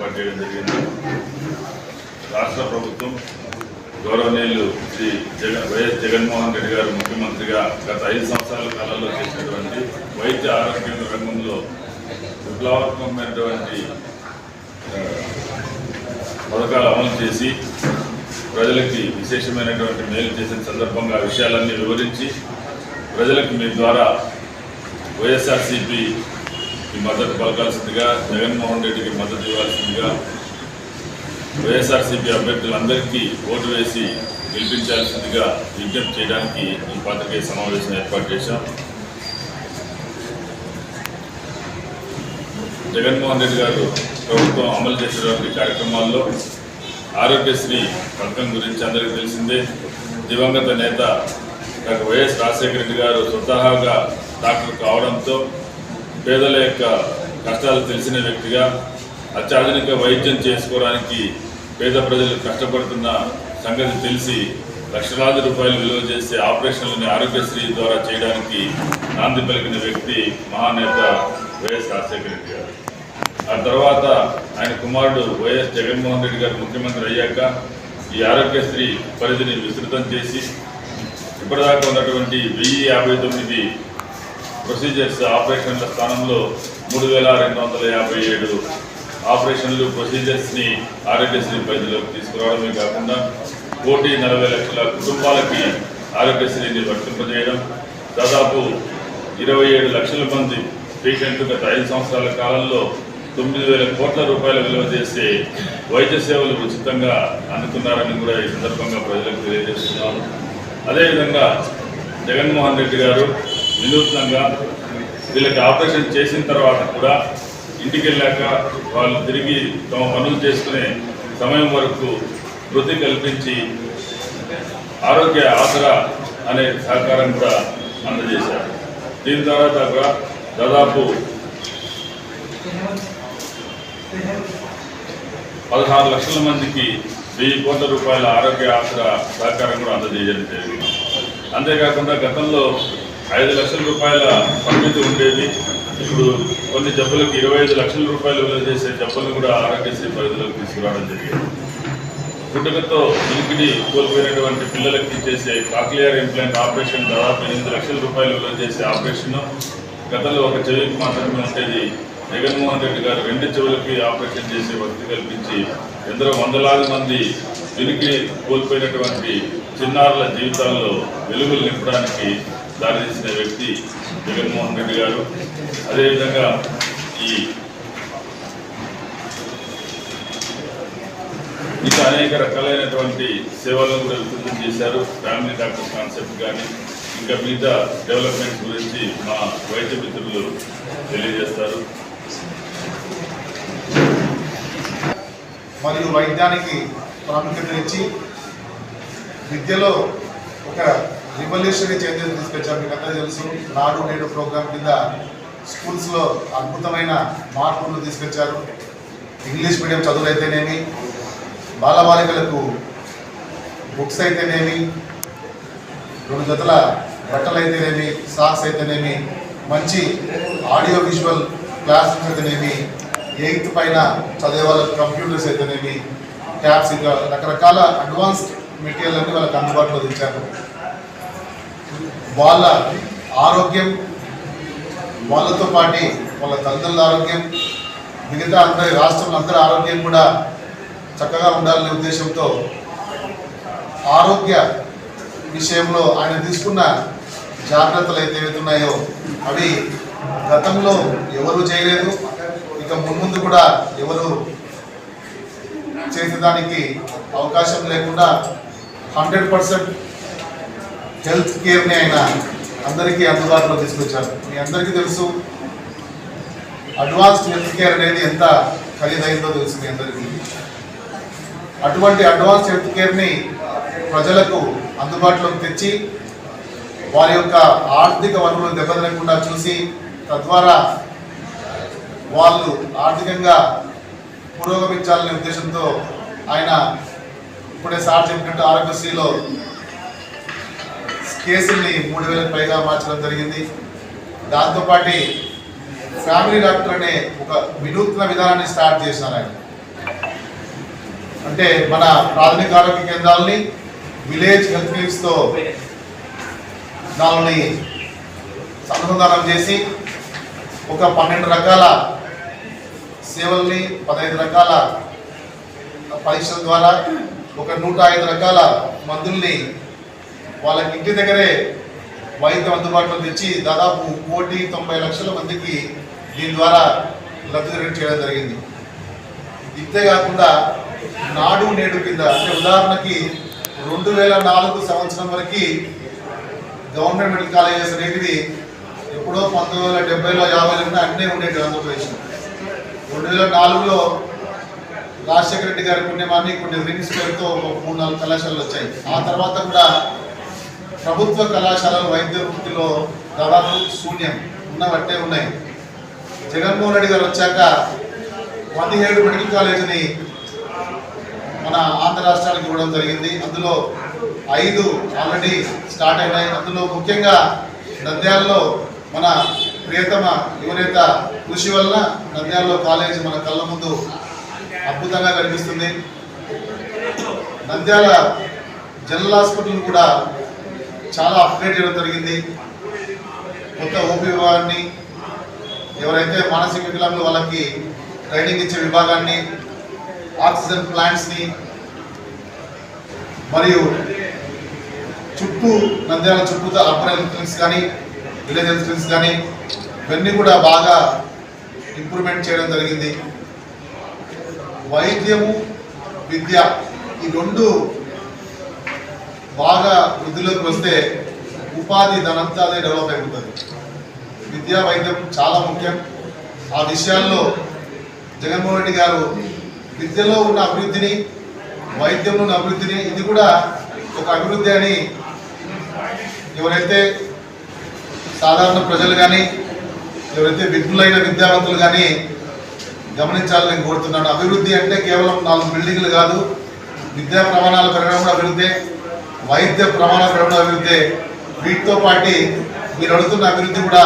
ఏర్పాటు చేయడం జరిగింది. రాష్ట్ర ప్రభుత్వం గౌరవనీయులు శ్రీ జగన్ వైఎస్ జగన్మోహన్ రెడ్డి గారు ముఖ్యమంత్రిగా గత ఐదు సంవత్సరాల కాలంలో చేసినటువంటి వైద్య ఆరోగ్య రంగంలో విప్లవాత్మకమైనటువంటి పథకాలు అమలు చేసి ప్రజలకి విశేషమైనటువంటి మేలు చేసిన సందర్భంగా ఆ విషయాలన్నీ వివరించి ప్రజలకు మీ ద్వారా వైఎస్ఆర్సీపీ ఈ మద్దతు పలకాల్సిందిగా జగన్మోహన్ రెడ్డికి మద్దతు ఇవ్వాల్సిందిగా వైఎస్ఆర్సీపీ అభ్యర్థులందరికీ ఓటు వేసి గెలిపించాల్సిందిగా విజ్ఞప్తి చేయడానికి ఈ పత్రికే సమావేశం ఏర్పాటు చేశాం. జగన్మోహన్ రెడ్డి గారు ప్రభుత్వం అమలు చేసేటువంటి కార్యక్రమాల్లో ఆరోగ్యశ్రీ పథకం గురించి అందరికీ తెలిసిందే. దివంగత నేత డాక్టర్ వైఎస్ రాజశేఖర రెడ్డి గారు స్వతహాగా డాక్టర్ కావడంతో పేదల యొక్క కష్టాలు తెలిసిన వ్యక్తిగా అత్యాధునిక వైద్యం చేసుకోవడానికి పేద ప్రజలు కష్టపడుతున్న సంగతి తెలిసి లక్షలాది రూపాయలు విలువ చేసే ఆపరేషన్లని ఆరోగ్యశ్రీ ద్వారా చేయడానికి నాంది పలికిన వ్యక్తి మహానేత వైఎస్ రాజశేఖర రెడ్డి గారు. ఆ తర్వాత ఆయన కుమారుడు వైఎస్ జగన్మోహన్ రెడ్డి గారు ముఖ్యమంత్రి అయ్యాక ఈ ఆరోగ్యశ్రీ పరిధిని విస్తృతం చేసి ఇప్పటిదాకా ఉన్నటువంటి వెయ్యి యాభై తొమ్మిది ప్రొసీజర్స్ ఆపరేషన్ల స్థానంలో మూడు వేల రెండు వందల యాభై ఏడు ఆపరేషన్లు ప్రొసీజర్స్ని ఆరోగ్యశ్రీ పరిధిలోకి తీసుకురావడమే కాకుండా కోటి నలభై లక్షల కుటుంబాలకి ఆరోగ్యశ్రీని వర్తింపజేయడం దాదాపు ఇరవై ఏడు లక్షల మంది పేషెంట్లు గత ఐదు సంవత్సరాల కాలంలో తొమ్మిది వేల కోట్ల రూపాయల విలువ చేసే వైద్య సేవలు ఉచితంగా అందుకున్నారని కూడా ఈ సందర్భంగా ప్రజలకు తెలియజేస్తున్నాను అదేవిధంగా జగన్మోహన్ రెడ్డి గారు వినూత్నంగా వీళ్ళకి ఆపరేషన్ చేసిన తర్వాత కూడా ఇంటికి వెళ్ళాక వాళ్ళు తిరిగి తమ పనులు చేసుకునే సమయం వరకు వృద్ధి కల్పించి ఆరోగ్య ఆసరా అనే సహకారం కూడా అందజేశారు. దీని తర్వాత కూడా దాదాపు పదహారు లక్షల మందికి వెయ్యి కోట్ల రూపాయల ఆరోగ్య ఆసరా సహకారం కూడా అందజేయడం జరిగింది. అంతేకాకుండా గతంలో ఐదు లక్షల రూపాయల పరిమితి ఉండేది. ఇప్పుడు కొన్ని జబ్బులకు ఇరవై ఐదు లక్షల రూపాయలు విలువ చేసే జబ్బులను కూడా ఆరోగ్యశ్రీ పరిధిలోకి తీసుకురావడం జరిగింది. పుట్టుకతో ఉనికిడి కోల్పోయినటువంటి పిల్లలకి చేసే కాక్లియర్ ఇంప్లాంట్ ఆపరేషన్ దాదాపు ఎనిమిది లక్షల రూపాయలు విలువ చేసే ఆపరేషన్ గతంలో ఒక చెవికి మాత్రమే ఉండేది. జగన్మోహన్ రెడ్డి గారు రెండు చెవులకి ఆపరేషన్ చేసే వసతి కల్పించి ఎందరో వందలాది మంది వినికి కోల్పోయినటువంటి చిన్నారుల జీవితాల్లో వెలుగులు నింపడానికి దారితీసిన వ్యక్తి జగన్మోహన్ రెడ్డి గారు. అదేవిధంగా ఈ ఇంకా అనేక రకాలైనటువంటి సేవలను కూడా విస్తృతం చేశారు. ఫ్యామిలీ డాక్టర్ కాన్సెప్ట్ కానీ ఇంకా మిగతా డెవలప్మెంట్ గురించి మా వైద్య మిత్రులు తెలియజేస్తారు. మరియు వైద్యానికి ప్రాముఖ్యత ఇచ్చి విద్యలో ఒక రివల్యూషనరీ చేంజెస్ తీసుకొచ్చారు. మీకు అంతా తెలుసు నాడు నేడు ప్రోగ్రాం కింద స్కూల్స్లో అద్భుతమైన మార్పులు తీసుకొచ్చారు. ఇంగ్లీష్ మీడియం చదువులు అయితేనేమి బాలబాలికలకు బుక్స్ అయితేనేమి రెండు జతల బట్టలు అయితేనేమి సాక్స్ అయితేనేమి మంచి ఆడియో విజువల్ క్లాస్ అయితేనేమి ఎయిత్ పైన చదివే వాళ్ళకి కంప్యూటర్స్ అయితేనేమి ట్యాబ్స్ ఇంకా రకరకాల అడ్వాన్స్డ్ మెటీరియల్ అన్ని వాళ్ళకి అందుబాటులో తెచ్చారు. వాళ్ళ ఆరోగ్యం వాళ్ళతో పాటి వాళ్ళ తల్లిదండ్రుల ఆరోగ్యం మిగతా అందరి రాష్ట్రంలో అందరి ఆరోగ్యం కూడా చక్కగా ఉండాలనే ఉద్దేశంతో ఆరోగ్య విషయంలో ఆయన తీసుకున్న జాగ్రత్తలు అయితే ఉన్నాయో అవి గతంలో ఎవరు చేయలేదు. ఇక మున్ముందు కూడా ఎవరు చేసేదానికి అవకాశం లేకుండా హండ్రెడ్ పర్సెంట్ హెల్త్ కేర్ని ఆయన అందరికీ అందుబాటులో తీసుకొచ్చారు. మీ అందరికీ తెలుసు అడ్వాన్స్డ్ హెల్త్ కేర్ అనేది ఎంత ఖరీదైందో తెలుసు మీ అందరికీ. అటువంటి అడ్వాన్స్ హెల్త్ కేర్ని ప్రజలకు అందుబాటులోకి తెచ్చి వారి యొక్క ఆర్థిక వనరులను దెబ్బతినకుండా చూసి తద్వారా వాళ్ళు ఆర్థికంగా పురోగమించాలనే ఉద్దేశంతో ఆయన ఇప్పుడే సార్ చెప్పినట్టు ఆరోగ్యశ్రీలో కేసుల్ని మూడు వేలకు పైగా మార్చడం జరిగింది. దాంతోపాటు ఫ్యామిలీ డాక్టర్ అనే ఒక వినూత్న విధానాన్ని స్టార్ట్ చేశారు ఆయన. అంటే మన ప్రాథమిక ఆరోగ్య కేంద్రాలని విలేజ్ హెల్త్ క్లినిక్స్తో దానిని అనుసంధానం చేసి ఒక పన్నెండు రకాల సేవల్ని పదహైదు రకాల పరీక్షల ద్వారా ఒక నూట ఐదు రకాల మందుల్ని వాళ్ళకి ఇంటి దగ్గరే వైద్యం అందుబాటులో తెచ్చి దాదాపు కోటి తొంభై లక్షల మందికి దీని ద్వారా లబ్ధి చేయడం జరిగింది. ఇంతే కాకుండా నాడు నేడు కింద అంటే ఉదాహరణకి రెండు వేల నాలుగు సంవత్సరం వరకు గవర్నమెంట్ మెడికల్ కాలేజెస్ అనేటివి ఎప్పుడో పంతొమ్మిది వందల డెబ్బైలో యాభైలో అన్నీ ఉండేవి ఆంధ్రప్రదేశ్ రెండు వేల నాలుగులో రాజశేఖర రెడ్డి గారి పుణ్యమాన్ని కొన్ని రింగ్స్ పేరుతో ఒక మూడు నాలుగు కళాశాలలు వచ్చాయి. ఆ తర్వాత కూడా ప్రభుత్వ కళాశాలలు వైద్య వృత్తిలో దాదాపు శూన్యం ఉన్నవట్టే ఉన్నాయి. జగన్మోహన్ రెడ్డి గారు వచ్చాక పదిహేడు మెడికల్ కాలేజీని మన ఆంధ్ర రాష్ట్రానికి ఇవ్వడం జరిగింది. అందులో ఐదు ఆల్రెడీ స్టార్ట్ అయినాయి. అందులో ముఖ్యంగా నంద్యాలలో మన ప్రియతమ యువనేత కృషి వల్ల నంద్యాలలో కాలేజీ మన కళ్ళ ముందు అద్భుతంగా కనిపిస్తుంది. నంద్యాల జనరల్ హాస్పిటల్ కూడా చాలా అప్గ్రేడ్ చేయడం జరిగింది. కొత్త ఓపీ విభాగాన్ని ఎవరైతే మానసిక వికలాంగులు వాళ్ళకి ట్రైనింగ్ ఇచ్చే విభాగాన్ని ఆక్సిజన్ ప్లాంట్స్ని మరియు చుట్టూ నంద్యాల చుట్టూ అర్బన్ క్లినిక్స్ కానీ విలేజ్ హెల్త్ క్లినిక్స్ కానీ ఇవన్నీ కూడా బాగా ఇంప్రూవ్మెంట్ చేయడం జరిగింది. వైద్యము విద్య ఈ రెండు బాగా వృద్ధిలోకి వస్తే ఉపాధి ధనంతా అదే డెవలప్ అయిపోతుంది. విద్యా వైద్యం చాలా ముఖ్యం. ఆ విషయాల్లో జగన్మోహన్ రెడ్డి గారు విద్యలో ఉన్న అభివృద్ధిని వైద్యంలో ఉన్న అభివృద్ధిని ఇది కూడా ఒక అభివృద్ధి అని ఎవరైతే సాధారణ ప్రజలు కానీ ఎవరైతే విఘ్నులైన విద్యావంతులు కానీ గమనించాలని నేను కోరుతున్నాను. అభివృద్ధి అంటే కేవలం నాలుగు బిల్డింగ్లు కాదు విద్యా ప్రమాణాలు పెరగడం కూడా అభివృద్ధి. వైద్య ప్రమాణ పెరగడం అభివృద్ధి. వీటితో పాటు మీరు అడుగుతున్న అభివృద్ధి కూడా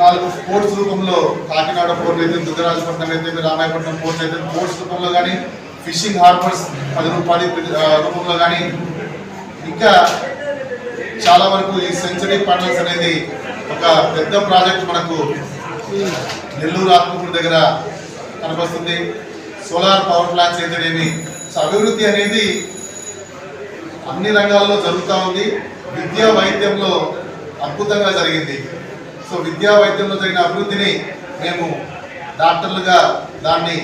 నాలుగు స్పోర్ట్స్ రూపంలో కాకినాడ పోర్ట్ అయితే దుగ్గరాజపట్నం అయితే రామాయపట్నం పోర్ట్ అయితే స్పోర్ట్స్ రూపంలో కానీ ఫిషింగ్ హార్బర్స్ పది రూపాయలు రూపంలో కానీ ఇంకా చాలా వరకు ఈ సెంచరీ పార్ట్నర్స్ అనేది ఒక పెద్ద ప్రాజెక్ట్ మనకు నెల్లూరు ఆత్మకూరు దగ్గర కనబడుతుంది. సోలార్ పవర్ ప్లాంట్స్ అయితేనేమి. సో అభివృద్ధి అనేది అన్ని రంగాల్లో జరుగుతూ ఉంది. విద్యా వైద్యంలో అద్భుతంగా జరిగింది. సో విద్యా వైద్యంలో జరిగిన అభివృద్ధిని మేము డాక్టర్లుగా దాన్ని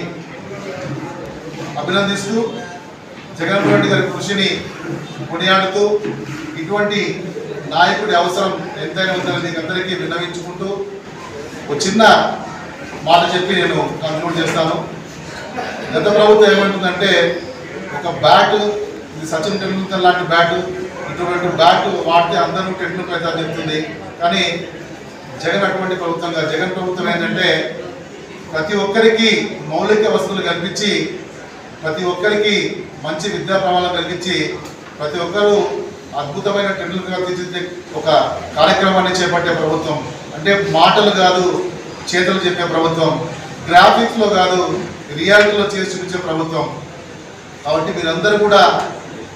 అభినందిస్తూ జగన్ రెడ్డి గారి కృషిని కొనియాడుతూ ఇటువంటి నాయకుడి అవసరం ఎంతైనా ఉందని మీకు అందరికీ విన్నవించుకుంటూ ఒక చిన్న మాట చెప్పి నేను కన్క్లూడ్ చేస్తాను. గత ప్రభుత్వం ఏమంటుందంటే ఒక బ్యాట్ ఇది సచిన్ టెండూల్కర్ లాంటి బ్యాట్ ఇటువంటి బ్యాట్ వాడితే అందరూ టెండూల్కర్ అయితే చెప్తుంది. కానీ జగన్ అటువంటి ప్రభుత్వంగా జగన్ ప్రభుత్వం ఏంటంటే ప్రతి ఒక్కరికి మౌలిక వసతులు కల్పించి ప్రతి ఒక్కరికి మంచి విద్యా ప్రమాణాలు కల్పించి ప్రతి ఒక్కరూ అద్భుతమైన టెండూల్కర్ తీర్చిదిద్దే ఒక కార్యక్రమాన్ని చేపట్టే ప్రభుత్వం. అంటే మాటలు కాదు చేతులు చెప్పే ప్రభుత్వం. గ్రాఫిక్స్లో కాదు రియాలిటీలో చేసి చూపించే ప్రభుత్వం. కాబట్టి మీరందరూ కూడా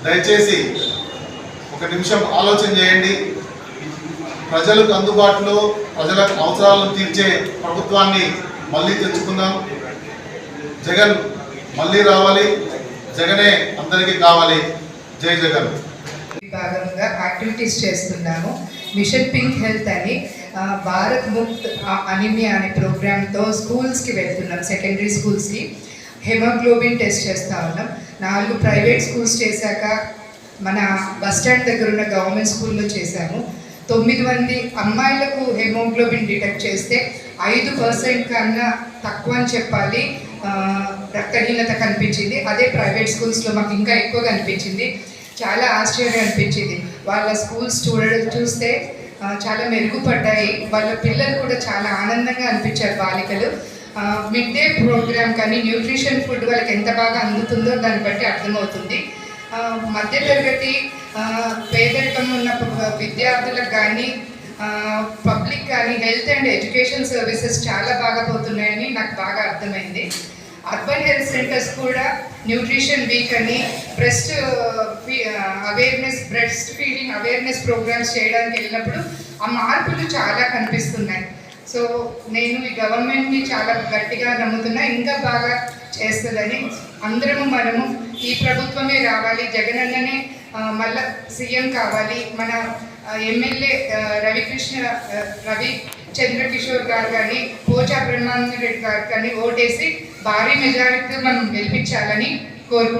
దయచేసి ఒక నిమిషం ఆలోచన చేయండి. ప్రజలకు అందుబాటులో ప్రజల అవసరాలను తీర్చే ప్రభుత్వాన్ని మళ్ళీ తెచ్చుకుందాం. జగన్ మళ్ళీ రావాలి. జగనే అందరికీ కావాలి. జై జగన్. భాగంగా యాక్టివిటీస్ చేస్తున్నాము. మిషన్ పింక్ హెల్త్ అని భారత్ ముక్త్ అనిమియా అనే ప్రోగ్రామ్తో స్కూల్స్కి వెళ్తున్నాం సెకండరీ స్కూల్స్కి. హెమోగ్లోబిన్ టెస్ట్ చేస్తూ ఉన్నాం. నాలుగు ప్రైవేట్ స్కూల్స్ చేశాక మన బస్ స్టాండ్ దగ్గర ఉన్న గవర్నమెంట్ స్కూల్లో చేశాము. తొమ్మిది మంది అమ్మాయిలకు హెమోగ్లోబిన్ డిటెక్ట్ చేస్తే ఐదు పర్సెంట్ కన్నా తక్కువ అని చెప్పాలి. రక్తహీనత కనిపించింది. అదే ప్రైవేట్ స్కూల్స్లో మాకు ఇంకా ఎక్కువ కనిపించింది. చాలా ఆశ్చర్యం అనిపించింది. వాళ్ళ స్కూల్స్ చూడ చూస్తే చాలా మెరుగుపడ్డాయి. వాళ్ళ పిల్లలు కూడా చాలా ఆనందంగా అనిపించారు బాలికలు. మిడ్ డే ప్రోగ్రామ్ కానీ న్యూట్రిషన్ ఫుడ్ వాళ్ళకి ఎంత బాగా అందుతుందో దాన్ని బట్టి అర్థమవుతుంది. మధ్యతరగతి పేదరికం ఉన్న విద్యార్థులకు కానీ పబ్లిక్ కానీ హెల్త్ అండ్ ఎడ్యుకేషన్ సర్వీసెస్ చాలా బాగా పోతున్నాయని నాకు బాగా అర్థమైంది. అర్బన్ హెల్త్ సెంటర్స్ కూడా న్యూట్రిషన్ వీక్ అని breast awareness breast feeding awareness programmes చేయడానికి వెళ్ళినప్పుడు ఆ మార్పులు చాలా కనిపిస్తున్నాయి. సో నేను ఈ గవర్నమెంట్ని చాలా గట్టిగా నమ్ముతున్నా ఇంకా బాగా చేస్తుందని అందరము మనము ఈ ప్రభుత్వమే రావాలి. జగన్ అన్ననే మళ్ళా సీఎం కావాలి. మన ఎమ్మెల్యే రవికృష్ణ రవి చంద్రకిషోర్ గారు కానీ పోచా బ్రహ్మానంద రెడ్డి గారు కానీ ఓటేసి భారీ మెజారిటీతో మనం గెలిపించాలని కోరుకుంటున్నాం.